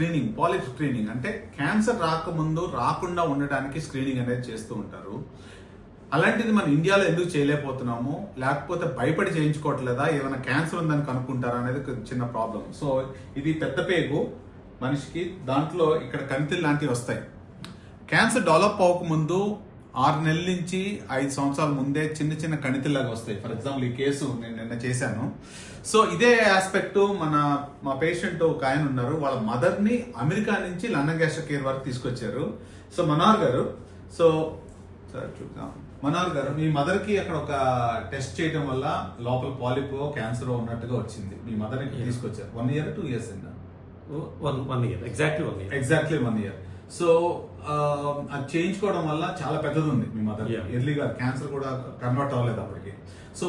Screening polish screening అంటే cancer రాకముందు రాకుండా ఉండడానికి స్క్రీనింగ్ అనేది చేస్తూ ఉంటారు. అలాంటిది మన ఇండియాలో ఎందుకు చేయలేకపోతున్నాము? లేకపోతే భయపడి చేయించుకోవట్లేదా? ఏమైనా క్యాన్సర్ ఉందని కనుక్కుంటారా అనేది చిన్న ప్రాబ్లం సో ఇది పెద్ద పేగు మనిషికి. దాంట్లో ఇక్కడ కంతిలు లాంటివి వస్తాయి. క్యాన్సర్ డెవలప్ అవ్వకముందు ఆరు నెలల నుంచి ఐదు సంవత్సరాల ముందే చిన్న చిన్న కణితిలాగా వస్తాయి. ఫర్ ఎగ్జాంపుల్ ఈ కేసు నేను నిన్న చేశాను. సో ఇదే ఆస్పెక్ట్ మన మా పేషెంట్ ఒక ఆయన ఉన్నారు. వాళ్ళ మదర్ని అమెరికా నుంచి లండన్ గ్యాస్ట్రో కేర్ వరకు తీసుకొచ్చారు. సో మనోహర్ గారు సో సరే చూద్దాం. మనోహర్ గారు మీ మదర్కి అక్కడ ఒక టెస్ట్ చేయడం వల్ల లోపల పాలిపో క్యాన్సర్ ఉన్నట్టుగా వచ్చింది. మీ మదర్కి తీసుకొచ్చారు. వన్ ఇయర్ టూ ఇయర్స్ అయిందా? One one year exactly one year exactly one year so అది చేయించుకోవడం వల్ల చాలా పెద్దది ఉంది మీ మదర్. ఎర్లీగా క్యాన్సర్ కూడా కన్వర్ట్ అవ్వలేదు అప్పటికి సో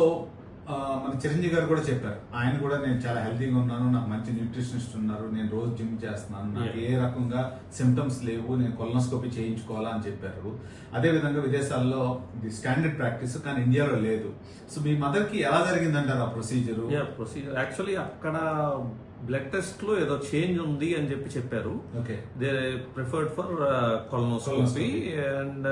మన చిరంజీవి గారు కూడా చెప్పారు. ఆయన కూడా నేను చాలా హెల్తీగా ఉన్నాను నాకు మంచి న్యూట్రిషనిస్ట్ ఉన్నారు నేను రోజు జిమ్ చేస్తున్నాను నాకు ఏ రకంగా సిమ్టమ్స్ లేవు నేను కొలనోస్కోపీ చేయించుకోవాలా అని చెప్పారు. అదే విధంగా విదేశాల్లో ఇది స్టాండర్డ్ ప్రాక్టీస్ కానీ ఇండియాలో లేదు. సో మీ మదర్కి ఎలా జరిగిందంటారు ఆ ప్రొసీజర్ ప్రొసీజర్ యాక్చువల్లీ అక్కడ బ్లడ్ టెస్ట్లో ఏదో చేంజ్ ఉంది అని చెప్పి చెప్పారు. Okay they preferred for colonoscopy. And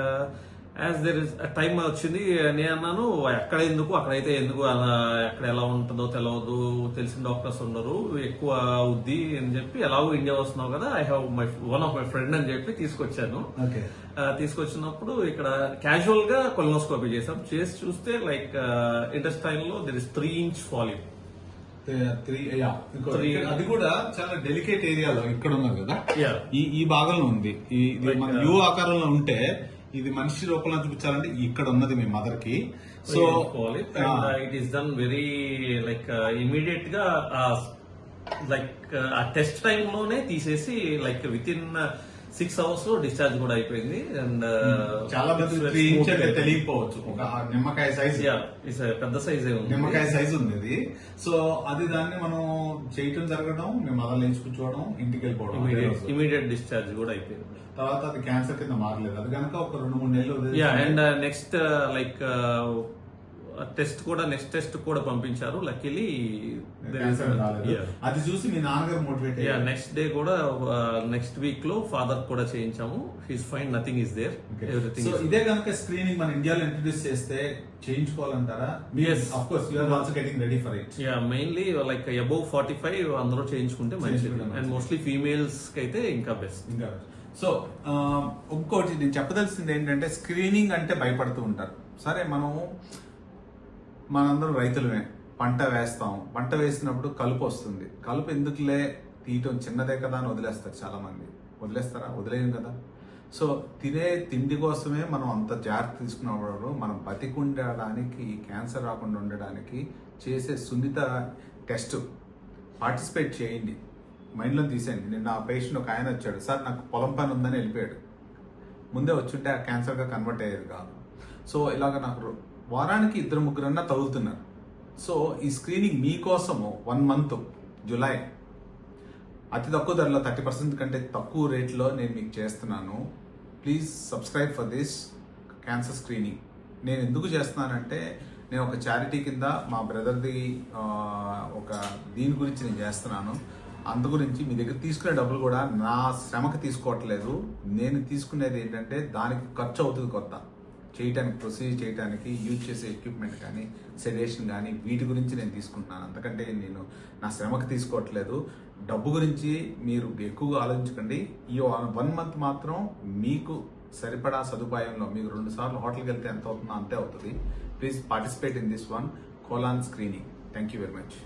as there is time వచ్చింది నేను అన్నాను ఎక్కడ ఎందుకు అక్కడైతే ఎందుకు అలా ఎక్కడ ఎలా ఉంటుందో తెలియదు తెలిసిన డాక్టర్స్ ఉండరు ఎక్కువ అవుద్ది అని చెప్పి ఎలాగో ఇండియా వస్తున్నావు కదా I have my one of my friend అని చెప్పి తీసుకొచ్చాను. తీసుకొచ్చినప్పుడు ఇక్కడ క్యాజువల్గా కొలనోస్కోపీ చేసాం చేసి చూస్తే లైక్ ఇంటెస్టైన్లో దర్ ఇస్ త్రీ ఇంచ్ ఇక్కడ- అది కూడా చాలా డెలికేట్ ఏరియాలో ఇక్కడ ఉన్నది కదా. Yeah. ఈ ఈ భాగంలో ఉంది. ఈ uh, యూ ఆకారంలో ఉంటే ఇది మనిషి రూపంలో చూపించాలంటే ఇక్కడ ఉన్నది మీ మదర్కి. So it is done very like ఇమీడియట్గా లైక్ ఆ టెస్ట్ టైం లోనే తీసేసి లైక్ విత్ ఇన్ సిక్స్ అవర్స్లో డిశ్చార్జ్ కూడా అయిపోయింది. అండ్ చాలా త్రీ ఇంచ్ అంటే తెలియకపోవచ్చు. ఒక నిమ్మకాయ సైజ్ పెద్ద సైజే నిమ్మకాయ సైజ్ ఉంది ఇది సో అది దాన్ని మనం చేయటం జరగడం మేము మదర్ లేచి కూర్చోవడం ఇంటికి వెళ్ళిపోవడం. ఇమీడియట్ డిశ్చార్జ్ కూడా అయిపోయింది. తర్వాత అది క్యాన్సర్ కింద మారలేదు. అది కనుక ఒక రెండు మూడు నెలలు అండ్ నెక్స్ట్ లైక్ టెస్ట్ కూడా నెక్స్ట్ టెస్ట్ కూడా పంపించారు. లక్కీలీ అది చూసి మీ నాన్నగారు మోటివేట్ యా నెక్స్ట్ డే కూడా నెక్స్ట్ వీక్లో ఫాదర్ కూడా చేయించాము. He's fine nothing is there everything so ఇదే కనుక స్క్రీనింగ్ మన ఇండియాలో ఇంట్రడ్యూస్ చేస్తే చేయించుకోవాలంటారా? Also getting ready for it yeah mainly like above forty five అందరూ చేయించుకుంటే మంచిది. అండ్ మోస్ట్లీ ఫీమేల్స్కి అయితే ఇంకా బెస్ట్ ఇంకా సో ఇంకోటి నేను చెప్పదలసింది ఏంటంటే స్క్రీనింగ్ అంటే భయపడుతూ ఉంటారు. సరే మనము మనందరం రైతులమే. పంట వేస్తాం. పంట వేసినప్పుడు కలుపు వస్తుంది. కలుపు ఎందుకులే? తీయటం చిన్నదే కదా అని వదిలేస్తారు చాలామంది. వదిలేస్తారా? వదిలేయం కదా. సో తినే తిండి కోసమే మనం అంత జాగ్రత్త తీసుకున్నప్పుడు మనం బతికుండడానికి క్యాన్సర్ రాకుండా ఉండడానికి చేసే సున్నిత టెస్ట్ పార్టిసిపేట్ చేయండి. మైండ్లో తీసేయండి. నేను నా పేషెంట్ ఒక ఆయన వచ్చాడు. సార్ నాకు పొలం పని ఉందని వెళ్ళిపోయాడు. ముందే వచ్చుంటే ఆ క్యాన్సర్గా కన్వర్ట్ అయ్యేది కాదు. సో ఇలాగ నాకు వారానికి ఇద్దరు ముగ్గురన్నా తగులుతున్నారు. సో ఈ స్క్రీనింగ్ మీకోసము వన్ మంత్ జులై అతి తక్కువ ధరలో థర్టీ పర్సెంట్ కంటే తక్కువ రేట్లో నేను మీకు చేస్తున్నాను. Please subscribe for this cancer screening నేను ఎందుకు చేస్తున్నానంటే నేను ఒక చారిటీ కింద మా బ్రదర్ది ఒక దీని గురించి నేను చేస్తున్నాను. అందు గురించి మీ దగ్గర తీసుకునే డబ్బులు కూడా నా శ్రమకి తీసుకోవట్లేదు. నేను తీసుకునేది ఏంటంటే దానికి ఖర్చు అవుతుంది కొత్త. చేయటానికి ప్రొసీజర్ చేయడానికి యూజ్ చేసే ఎక్విప్మెంట్ కానీ సెడేషన్ కానీ వీటి గురించి నేను తీసుకుంటున్నాను అంతకంటే నేను నా శ్రమకు తీసుకోవట్లేదు. డబ్బు గురించి మీరు ఎక్కువగా ఆలోచించకండి. ఈ వన్ మంత్ మాత్రం మీకు సరిపడా సదుపాయంలో మీకు రెండు సార్లు హోటల్కి వెళ్తే ఎంత అవుతుందో అంతే అవుతుంది. Please participate in this one colon screening thank you very much